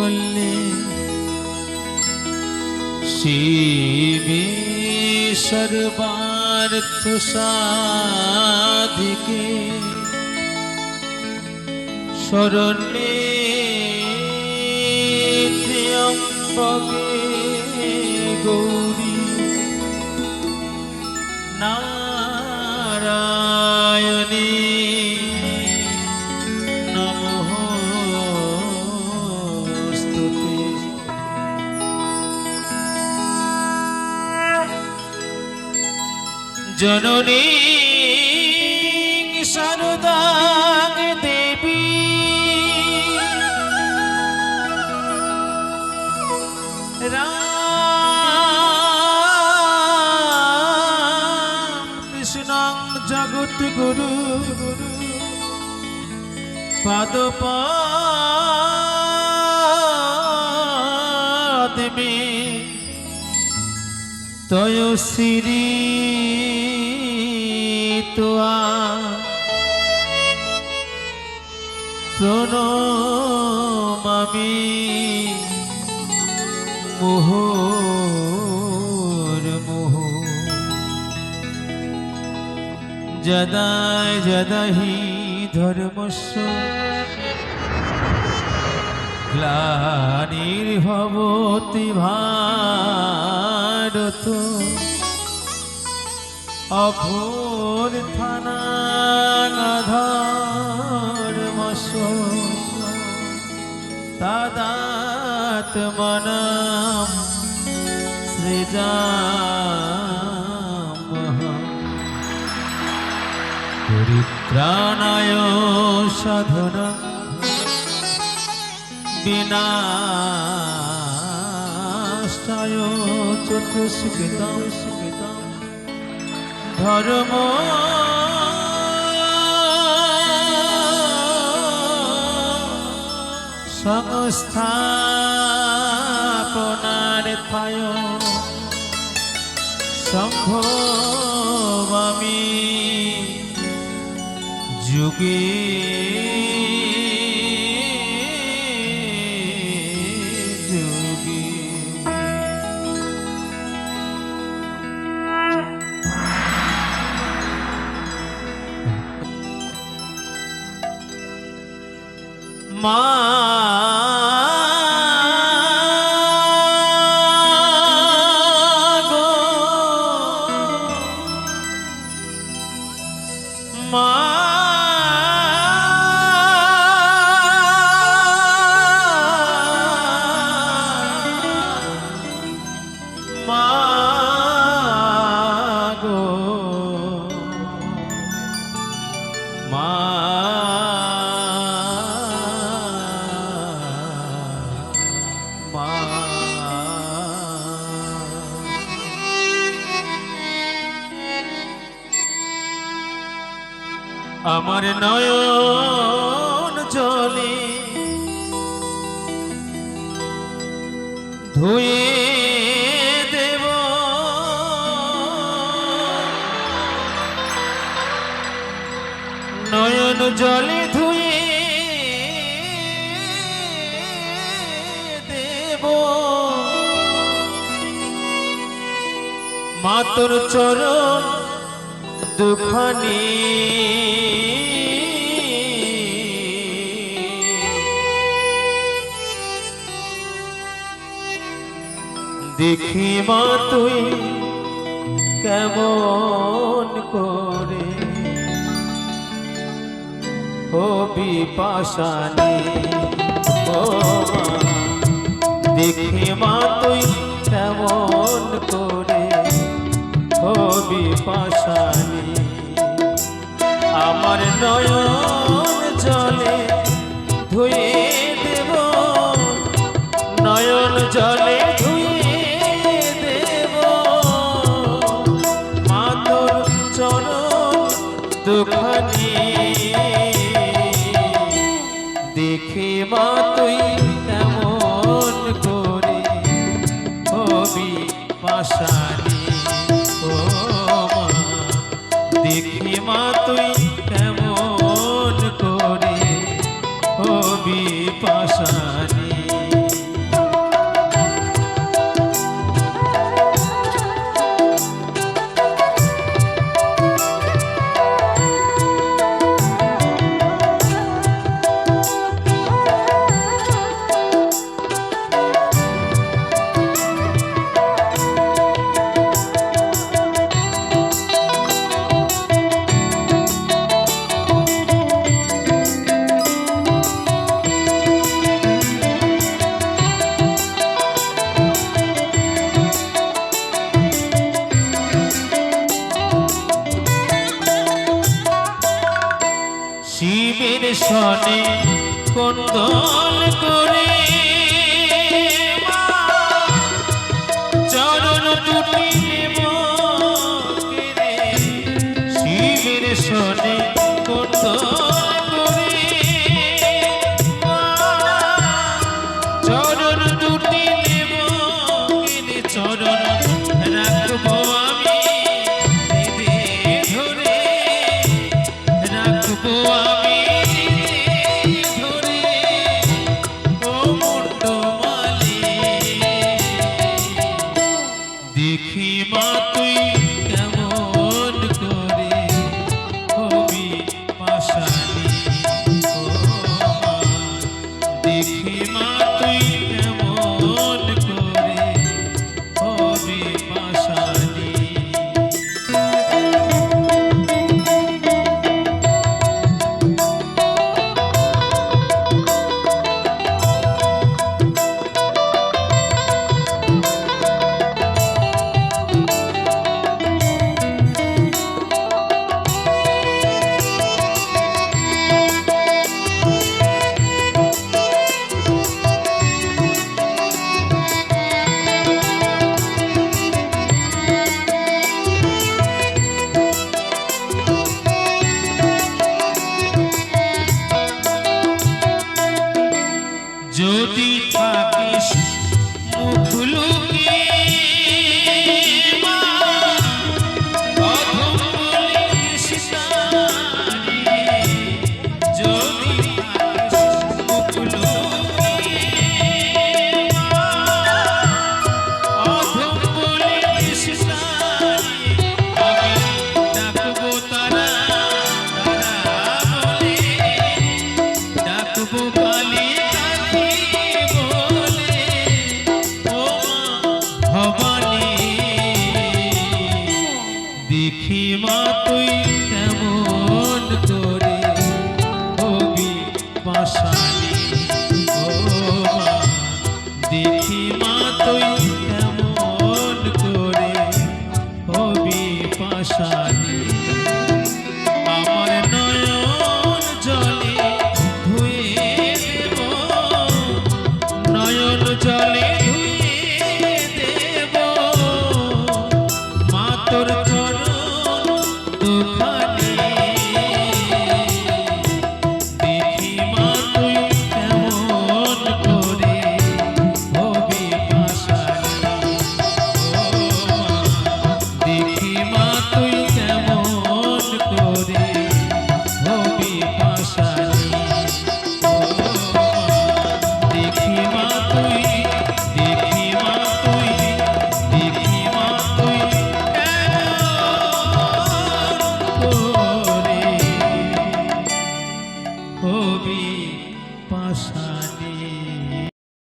মঙ্গলে শিবে সর্বার্থ সাধিকে শরণে ত্র্যম্বকে গৌরী নারায়ণী জননী শারদাং দেবী। রাম কৃষ্ণ জগৎ গুরু। পাদ তয় শ্রী তোয়া প্রণমামি মোহর মোহ। যদায় যদহি ধর্মস্য গ্লানির্ভবতি ভারত। অভ্যর্থনাধর্মস তদাত্মনম সৃজামহম পরিত্রাণায় সাধনা বিনাশায় চতুষ্কৃতম। ধর্ম। সংস্থাপনার্থায় সম্ভব আমি যুগে মা আমার নয়ন জলে ধুয়ে দেব। নয়ন জলে ধুয়ে দেব। মাতর চরণ দুখানি। দেখি মা তুই কেমন করে। হবি পাশানি নয়ন জলে ধুয়ে দেব। মাতর চরণ দুখানি। দেখে মা তুই কেমন করে হবি পাশানি জীবের সনে কন্দল করে চরণ দুটি শিবের সনে দেখি মা তুই